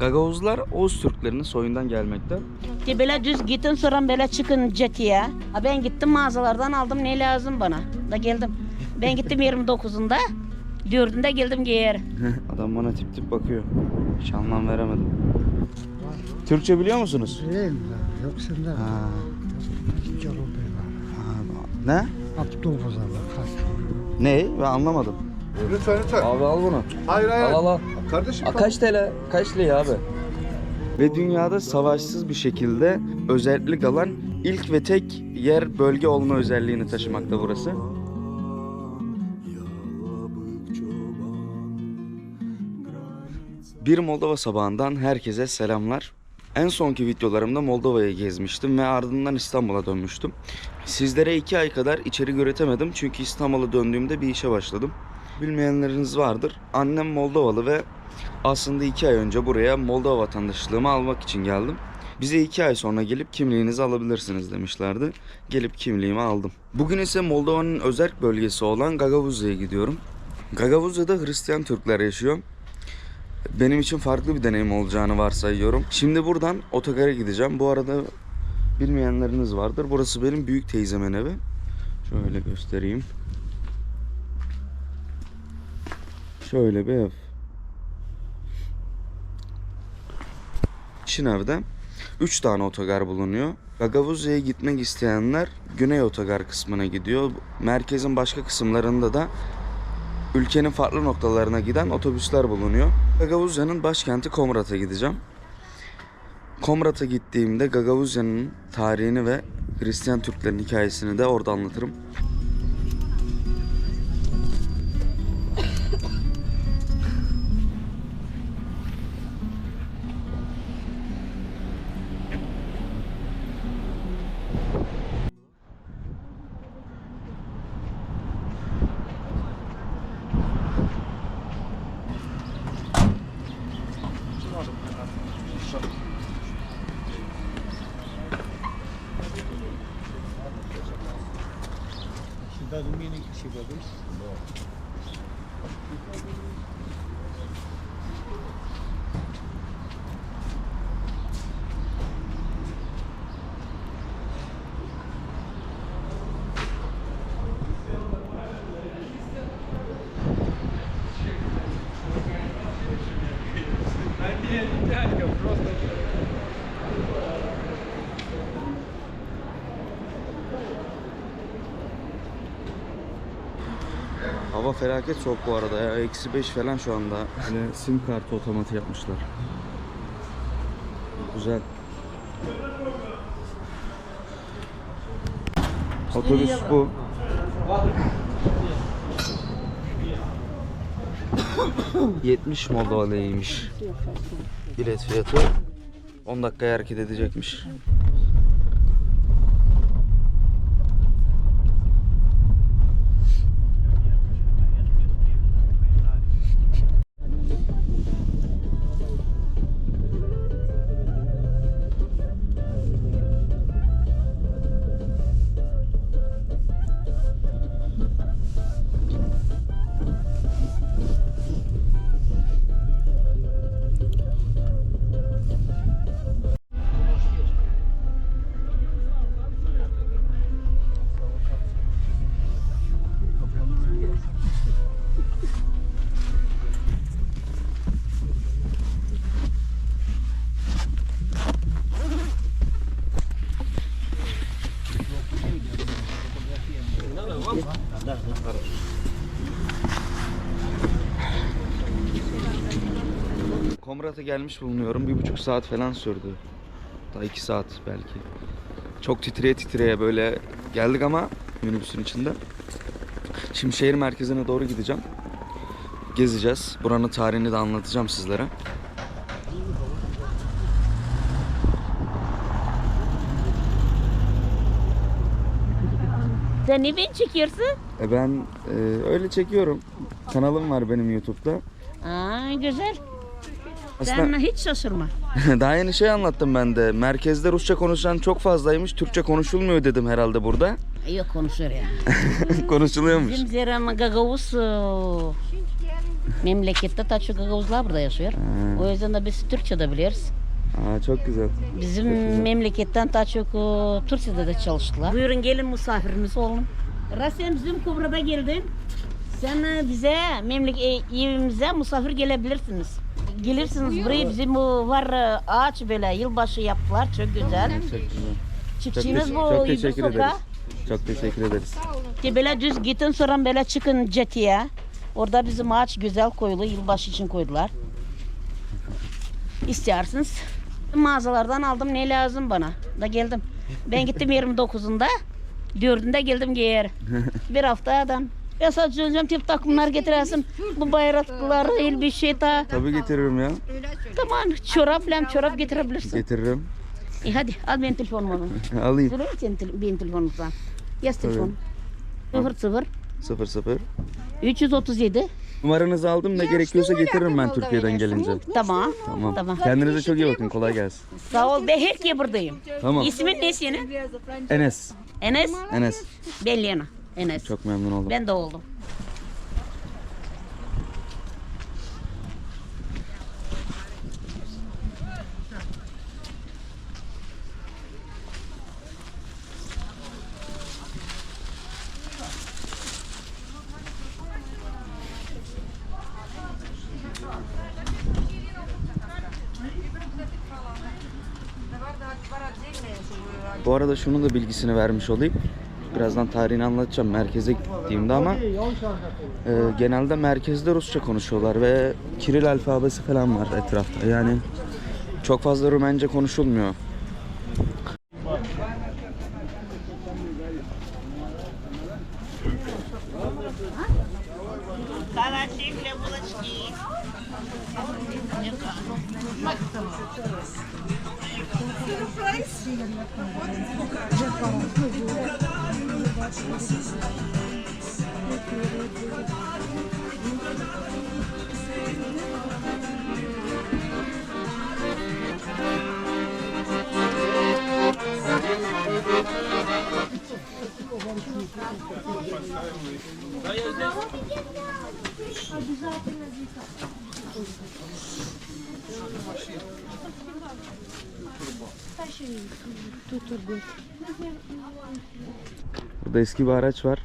Gagavuzlar Oğuz Türklerinin soyundan gelmekte. Ki böyle düz gittin sonra böyle çıkın cetiye. Ha ben gittim mağazalardan aldım ne lazım bana. Da geldim. Ben gittim 29'unda. Dördünde geldim geri. Adam bana tip tip bakıyor. Hiç anlam veremedim. Türkçe biliyor musunuz? Değil mi? Yok sende. Ha, Cevap ver. ha, ne? Abdülgazar'la kaç. Ne? Ben anlamadım. Lütfen lütfen. Abi al bunu. Hayır hayır. Al al al. Kardeşim A, kaç TL? Kaç lira abi? Ve dünyada savaşsız bir şekilde özellik alan ilk ve tek yer bölge olma özelliğini taşımakta burası. Bir Moldova sabahından herkese selamlar. En sonki videolarımda Moldova'yı gezmiştim ve ardından İstanbul'a dönmüştüm. Sizlere iki ay kadar içerik üretemedim çünkü İstanbul'a döndüğümde bir işe başladım. Bilmeyenleriniz vardır. Annem Moldovalı ve aslında iki ay önce buraya Moldova vatandaşlığımı almak için geldim. Bize iki ay sonra gelip kimliğinizi alabilirsiniz demişlerdi. Gelip kimliğimi aldım. Bugün ise Moldova'nın özerk bölgesi olan Gagavuzya'ya gidiyorum. Gagavuzya'da Hristiyan Türkler yaşıyor. Benim için farklı bir deneyim olacağını varsayıyorum. Şimdi buradan otogara gideceğim. Bu arada bilmeyenleriniz vardır. Burası benim büyük teyzemin evi. Şöyle göstereyim. Şöyle bir ev. Şinev'de 3 tane otogar bulunuyor. Gagavuzya'ya gitmek isteyenler Güney Otogar kısmına gidiyor. Merkezin başka kısımlarında da ülkenin farklı noktalarına giden otobüsler bulunuyor. Gagavuzya'nın başkenti Komrat'a gideceğim. Komrat'a gittiğimde Gagavuzya'nın tarihini ve Hristiyan Türklerin hikayesini de orada anlatırım. Cidade mínima que chegou a ver. Hava felaket soğuk bu arada ya. Eksi 5 falan şu anda. Böyle sim kartı otomatı yapmışlar. Güzel. Otobüs bu. ...70 Moldova liraymış. Bilet fiyatı. 10 dakikaya hareket edecekmiş. Komrat'a gelmiş bulunuyorum. Bir buçuk saat falan sürdü. Daha iki saat belki. Çok titreye titreye böyle geldik ama minibüsün içinde. Şimdi şehir merkezine doğru gideceğim. Gezeceğiz. Buranın tarihini de anlatacağım sizlere. Sen ne ben çekiyorsun? E ben e, öyle çekiyorum. Kanalım var benim YouTube'da. Aa güzel. Aslında Sen hiç şaşırma. daha yeni şey anlattım ben de. Merkezde Rusça konuşan çok fazlaymış. Türkçe konuşulmuyor dedim herhalde burada. Yok konuşur ya. Konuşuluyormuş. Bizim Zeren Gagavuz Memlekette ta çok Gagavuzlar burada yaşıyor. O yüzden de biz Türkçe de biliyoruz. Aa, çok güzel. Bizim Çok güzel. memleketten daha çok Türkiye'de de çalıştılar. Buyurun gelin misafirimiz olun. Rasem bizim Kubra'da geldin. Sen bize memlek e, evimize misafir gelebilirsiniz. Gelirsiniz buraya bizim bu var e, ağaç böyle yılbaşı yaptılar çok güzel. Çok teş- bu çok İbni teşekkür ederiz. Çok teşekkür ederiz. Ki böyle düz gidin sonra böyle çıkın cetiye. Orada bizim ağaç güzel koyulu yılbaşı için koydular. İstersiniz. Mağazalardan aldım ne lazım bana. Da geldim. Ben gittim 29'unda. 4'ünde geldim geri. bir haftadan. Ya sadece önce tip takımlar getiresin. Bu bayraklar, el bir şey ta. Tabii getiririm ya. Tamam çorap lan çorap getirebilirsin. Getiririm. E hadi al benim telefonumu. Alayım. Söyle senin tel- benim telefonumdan. Yaz telefonu. 00 Sıfır sıfır. 337 Numaranızı aldım ne gerekiyorsa getiririm ben Türkiye'den gelince. Tamam. Tamam. Tamam. Kendinize çok iyi bakın. Kolay gelsin. Sağ ol. Ben her ki buradayım. Tamam. İsmin ne senin? Enes. Enes. Enes. Ben Lena. Enes. Çok memnun oldum. Ben de oldum. Bu arada şunun da bilgisini vermiş olayım. Birazdan tarihini anlatacağım merkeze gittiğimde ama e, genelde merkezde Rusça konuşuyorlar ve Kiril alfabesi falan var etrafta. Yani çok fazla Rumence konuşulmuyor. Обязательно Тут будет. Burada eski bir araç var.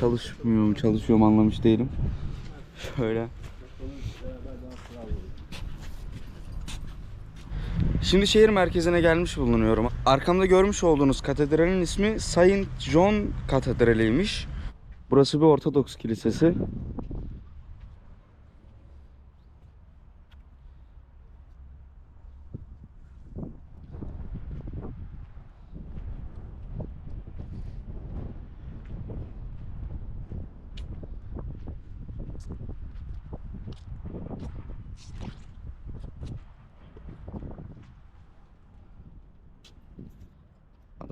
Çalışmıyor mu çalışıyor anlamış değilim. Şöyle. Şimdi şehir merkezine gelmiş bulunuyorum. Arkamda görmüş olduğunuz katedralin ismi Saint John Katedrali'ymiş. Burası bir Ortodoks kilisesi.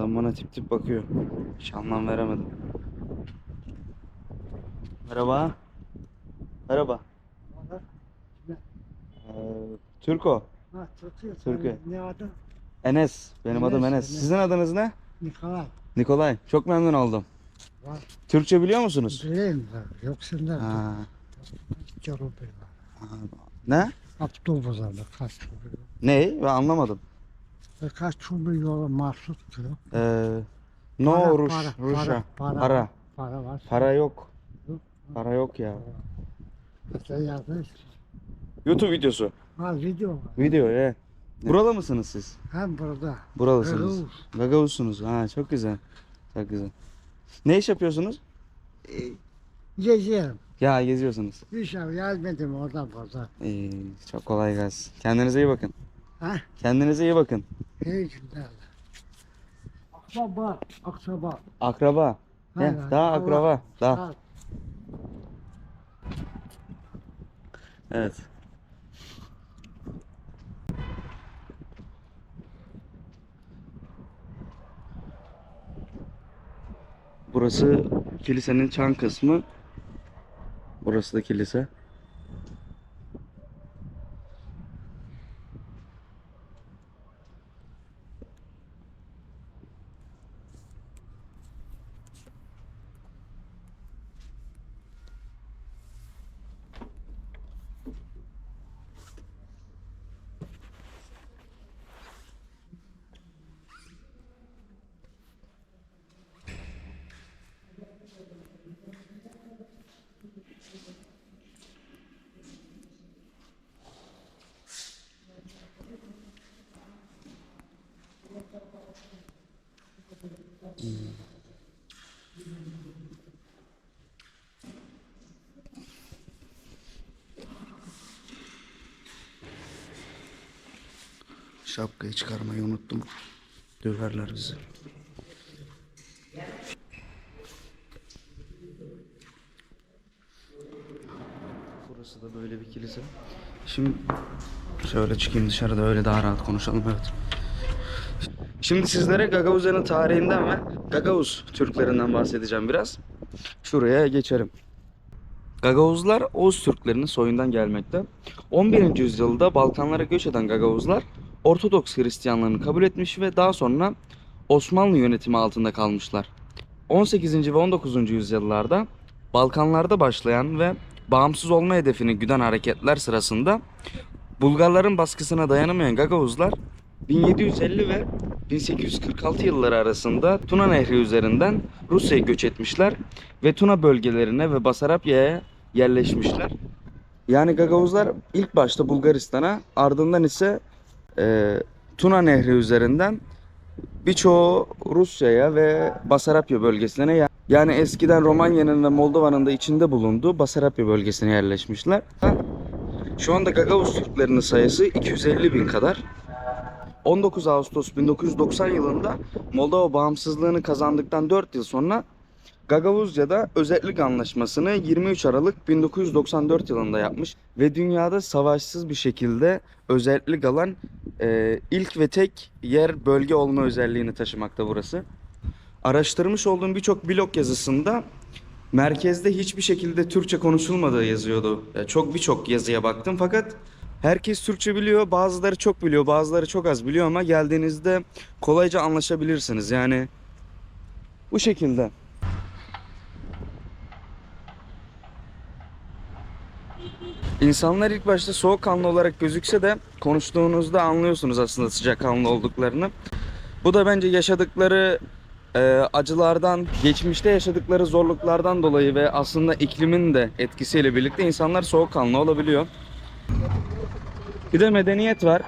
Adam bana tip tip bakıyor. Hiç anlam veremedim. Merhaba. Merhaba. Ee, Türko. Ha, Türkiye. Türkiye. Ne adı? Enes. Benim Enes, adım Enes. Enes. Sizin adınız ne? Nikolay. Nikolay. Çok memnun oldum. Var. Türkçe biliyor musunuz? Bileyim ben. Yok senden. Ha. Cevap Ne? Kaç çubuğu. Ne? Ben anlamadım. Ve kaç çubuğu yola mahsus diyor. Ee, no Para, Ruş, para, Rusya. para, Para. para. Para var. Para yok. Yok. Para yok ya. İşte yazmış. YouTube videosu. Ha video var. Video ya. Buralı mısınız siz? Hem burada. Buralısınız. Gagavuz. Gagavuzsunuz. Ha çok güzel. Çok güzel. Ne iş yapıyorsunuz? Geziyorum. Ya geziyorsunuz. Bir şey yazmadım oradan burada. İyi, çok kolay gelsin. Kendinize iyi bakın. Ha? Kendinize iyi bakın. İyi günler. Akraba. Akraba. Akraba. Ne? Aynen. Daha Allah- akraba. Daha. Ha, Evet. Burası kilisenin çan kısmı. Burası da kilise. Şapkayı çıkarmayı unuttum. Döverler bizi. Burası da böyle bir kilise. Şimdi şöyle çıkayım dışarıda öyle daha rahat konuşalım evet. Şimdi sizlere Gagavuzların tarihinden ve Gagavuz Türklerinden bahsedeceğim biraz. Şuraya geçelim. Gagavuzlar Oğuz Türklerinin soyundan gelmekte. 11. yüzyılda Balkanlara göç eden Gagavuzlar Ortodoks Hristiyanlığını kabul etmiş ve daha sonra Osmanlı yönetimi altında kalmışlar. 18. ve 19. yüzyıllarda Balkanlarda başlayan ve bağımsız olma hedefini güden hareketler sırasında Bulgarların baskısına dayanamayan Gagavuzlar 1750 ve 1846 yılları arasında Tuna Nehri üzerinden Rusya'ya göç etmişler ve Tuna bölgelerine ve Basarapya'ya yerleşmişler. Yani Gagavuzlar ilk başta Bulgaristan'a ardından ise e, Tuna Nehri üzerinden birçoğu Rusya'ya ve Basarapya bölgesine yani eskiden Romanya'nın ve Moldova'nın da içinde bulunduğu Basarapya bölgesine yerleşmişler. Şu anda Gagavuz Türklerinin sayısı 250 bin kadar. 19 Ağustos 1990 yılında Moldova bağımsızlığını kazandıktan 4 yıl sonra Gagavuzya'da özellik anlaşmasını 23 Aralık 1994 yılında yapmış ve dünyada savaşsız bir şekilde özellik alan e, ilk ve tek yer bölge olma özelliğini taşımakta burası. Araştırmış olduğum birçok blog yazısında merkezde hiçbir şekilde Türkçe konuşulmadığı yazıyordu. Ya çok birçok yazıya baktım fakat herkes Türkçe biliyor. Bazıları çok biliyor, bazıları çok az biliyor ama geldiğinizde kolayca anlaşabilirsiniz. Yani bu şekilde. İnsanlar ilk başta soğukkanlı olarak gözükse de konuştuğunuzda anlıyorsunuz aslında sıcakkanlı olduklarını. Bu da bence yaşadıkları e, acılardan, geçmişte yaşadıkları zorluklardan dolayı ve aslında iklimin de etkisiyle birlikte insanlar soğukkanlı olabiliyor. Bir de medeniyet var.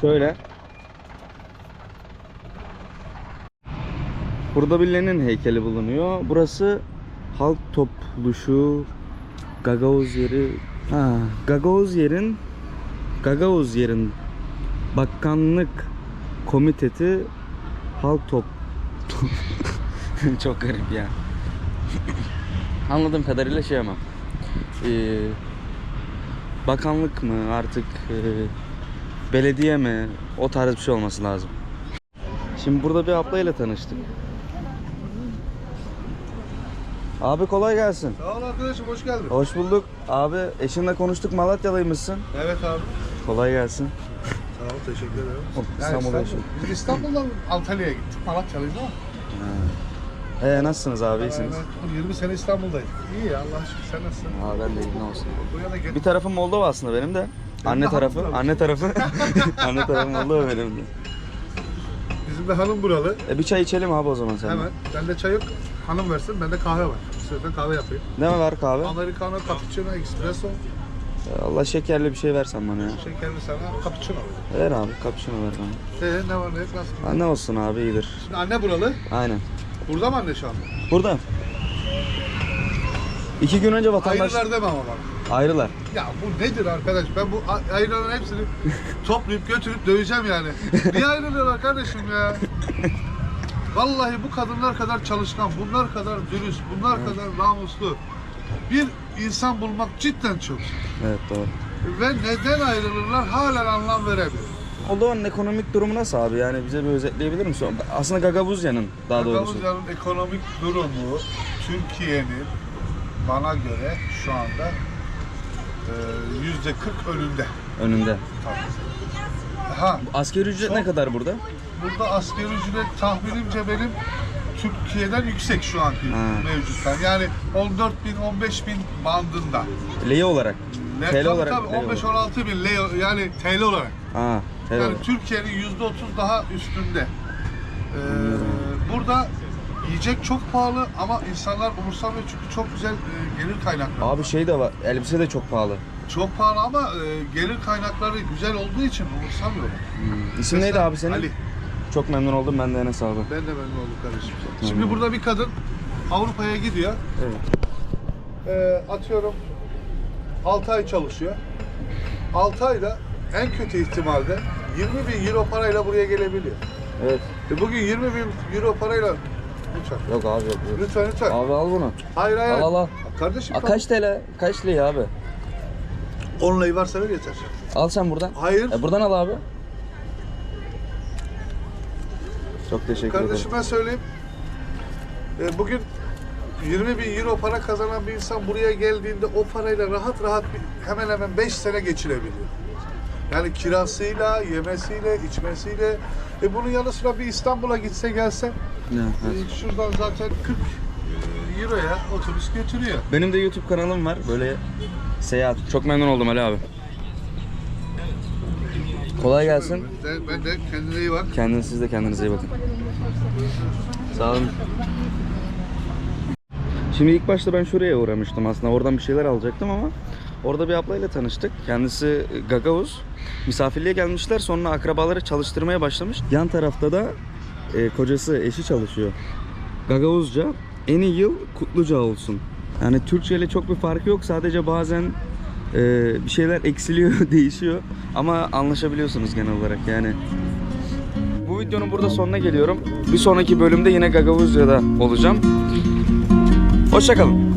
Şöyle. Burada bir Lenin heykeli bulunuyor. Burası halk topluşu Gagavuz yeri. Ha, Gagavuz yerin Gagavuz yerin Bakanlık Komiteti Halk Top Çok garip ya. Anladığım kadarıyla şey ama. Ee, bakanlık mı artık e, belediye mi o tarz bir şey olması lazım. Şimdi burada bir ablayla tanıştık. Abi kolay gelsin. Sağ ol arkadaşım hoş geldin. Hoş bulduk. Abi eşinle konuştuk Malatyalıymışsın. Evet abi. Kolay gelsin. Sağ ol teşekkür ederim. O, İstanbul'da yaşıyorum. Biz İstanbul'dan Antalya'ya gittik. Malatyalıyız ama. Ee, nasılsınız abi iyisiniz? Ben 20 sene İstanbul'dayım. İyi ya şükür sen nasılsın? Aa, ben de iyiyim ne olsun. Bir tarafım Moldova aslında benim de. Anne tarafı, anne tarafı, anne tarafı Moldova benim de. Bizim de hanım buralı. E bir çay içelim abi o zaman sen. Hemen. Bende çay yok. Hanım versin. Bende kahve var. İstiyorsan kahve yapayım. Ne var kahve? Americano, cappuccino, espresso. Allah şekerli bir şey versen bana ya. Şekerli sana cappuccino. Ver abi kapşonu ver bana. Ee ne var ne yok nasıl? Ha, ne olsun abi iyidir. Şimdi anne buralı. Aynen. Burada mı anne şu anda? Burada. İki gün önce vatandaş... Ayrılar deme ama bak. Ayrılar. Ya bu nedir arkadaş? Ben bu ayrıların hepsini toplayıp götürüp döveceğim yani. Niye ayrılıyorlar kardeşim ya? Vallahi bu kadınlar kadar çalışkan, bunlar kadar dürüst, bunlar kadar namuslu bir insan bulmak cidden çok. zor. Evet doğru. Ve neden ayrılırlar halen anlam veremiyorum. Moldova'nın ekonomik durumu nasıl abi? Yani bize bir özetleyebilir misin? Aslında Gagavuzya'nın daha doğrusu. Gagavuzya'nın ekonomik durumu Türkiye'nin bana göre şu anda e, yüzde 40 önünde. Önünde. Ha, Asgari ücret ne Çok- kadar burada? Burada asgari ücret tahminimce benim Türkiye'den yüksek şu anki Ha. mevcuttan. Yani 14 bin, 15 bin bandında. Lei olarak. Ne, TL tabii olarak. tabii lei 15-16 bin leo, yani TL olarak. Ha, TL Yani. Türkiye'nin %30 daha üstünde. Ee, burada yiyecek çok pahalı ama insanlar umursamıyor çünkü çok güzel e, gelir kaynakları. Abi şey de var. Elbise de çok pahalı. Çok pahalı ama e, gelir kaynakları güzel olduğu için umursamıyorlar. İsim neydi abi senin? Ali. Çok memnun oldum ben de Enes abi. Ben de memnun oldum kardeşim. Şimdi burada bir kadın Avrupa'ya gidiyor. Evet. Ee, atıyorum 6 ay çalışıyor. 6 ayda en kötü ihtimalde 20 bin euro parayla buraya gelebiliyor. Evet. E bugün 20 bin euro parayla lütfen. Yok abi yok. yok. Lütfen lütfen. Abi al bunu. Hayır hayır. Al al al. Kardeşim Aa, kaç TL? Kaç liraya abi? 10 lirayı varsa ver yeter. Al sen buradan. Hayır. E, buradan al abi. Çok teşekkür ederim. Kardeşime söyleyeyim. E, bugün 20 bin euro para kazanan bir insan buraya geldiğinde o parayla rahat rahat bir, hemen hemen 5 sene geçirebiliyor. Yani kirasıyla, yemesiyle, içmesiyle. E bunun yanı sıra bir İstanbul'a gitse gelse Evet, e, şuradan zaten 40 euroya otobüs götürüyor. Benim de YouTube kanalım var. Böyle seyahat. Çok memnun oldum Ali abi. Kolay gelsin. Ben de, ben de kendine iyi bak. Kendiniz siz de kendinize iyi bakın. Sağ olun. Şimdi ilk başta ben şuraya uğramıştım aslında. Oradan bir şeyler alacaktım ama orada bir ablayla tanıştık. Kendisi Gagavuz. Misafirliğe gelmişler. Sonra akrabaları çalıştırmaya başlamış. Yan tarafta da e, kocası, eşi çalışıyor. Gagavuzca en iyi yıl kutluca olsun. Yani Türkçe ile çok bir farkı yok. Sadece bazen e, bir şeyler eksiliyor, değişiyor. Ama anlaşabiliyorsunuz genel olarak yani. Bu videonun burada sonuna geliyorum. Bir sonraki bölümde yine Gagavuzya'da olacağım. Hoşçakalın.